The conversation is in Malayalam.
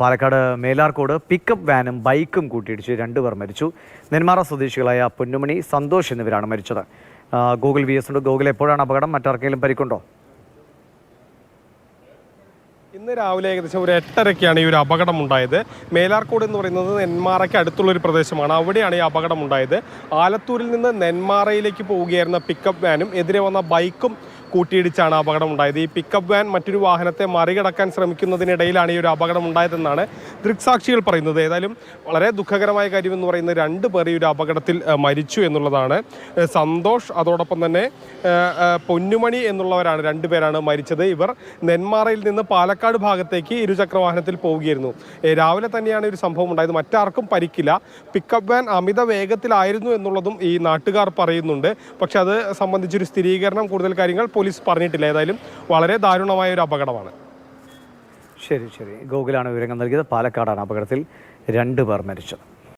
പാലക്കാട് മേലാർക്കോട് പിക്കപ്പ് വാനും ബൈക്കും കൂട്ടിയിടിച്ച് രണ്ടുപേർ മരിച്ചു. നെന്മാറ സ്വദേശികളായ പൊന്നുമണി സന്തോഷ് എന്നിവരാണ് മരിച്ചത്. ഗൂഗിൾ വി എസ് ഉണ്ട്. ഗൂഗിൾ എപ്പോഴാണ് അപകടം? മറ്റാർക്കെങ്കിലും പരിക്കുണ്ടോ? ഇന്ന് രാവിലെ ഏകദേശം ഒരു എട്ടരയ്ക്കാണ് ഈ ഒരു അപകടം ഉണ്ടായത് മേലാർക്കോട് എന്ന് പറയുന്നത് നെന്മാറയ്ക്ക് അടുത്തുള്ള ഒരു പ്രദേശമാണ്. അവിടെയാണ് ഈ അപകടം ഉണ്ടായത് ആലത്തൂരിൽ നിന്ന് നെന്മാറയിലേക്ക് പോവുകയായിരുന്ന പിക്കപ്പ് വാനും എതിരെ വന്ന ബൈക്കും കൂട്ടിയിടിച്ചാണ് അപകടം ഉണ്ടായത് ഈ പിക്കപ്പ് വാൻ മറ്റൊരു വാഹനത്തെ മറികടക്കാൻ ശ്രമിക്കുന്നതിനിടയിലാണ് ഈ ഒരു അപകടം ഉണ്ടായതെന്നാണ് ദൃക്സാക്ഷികൾ പറയുന്നത് ഏതായാലും വളരെ ദുഃഖകരമായ കാര്യം എന്ന് പറയുന്നത് രണ്ട് പേർ ഈ ഒരു അപകടത്തിൽ മരിച്ചു എന്നുള്ളതാണ്. സന്തോഷ് അതോടൊപ്പം തന്നെ പൊന്നുമണി എന്നുള്ളവരാണ് രണ്ടുപേരാണ് മരിച്ചത്. ഇവർ നെന്മാറയിൽ നിന്ന് പാലക്കാട് ഭാഗത്തേക്ക് ഇരുചക്ര വാഹനത്തിൽ പോവുകയായിരുന്നു രാവിലെ തന്നെയാണ് ഒരു സംഭവം ഉണ്ടായത്. മറ്റാർക്കും പരിക്കില്ല. പിക്കപ്പ് വാൻ അമിത വേഗത്തിലായിരുന്നു എന്നുള്ളതും ഈ നാട്ടുകാർ പറയുന്നുണ്ട്. പക്ഷെ അത് സംബന്ധിച്ചൊരു സ്ഥിരീകരണം കൂടുതൽ കാര്യങ്ങൾ പോലീസ് പറഞ്ഞിട്ടില്ല. ഏതായാലും വളരെ ദാരുണമായ ഒരു അപകടമാണ്. ശരി ശരി. ഗോകുലാണ് വിവരങ്ങൾ നൽകിയത്. പാലക്കാടാണ് അപകടത്തിൽ രണ്ടുപേർ മരിച്ചത്.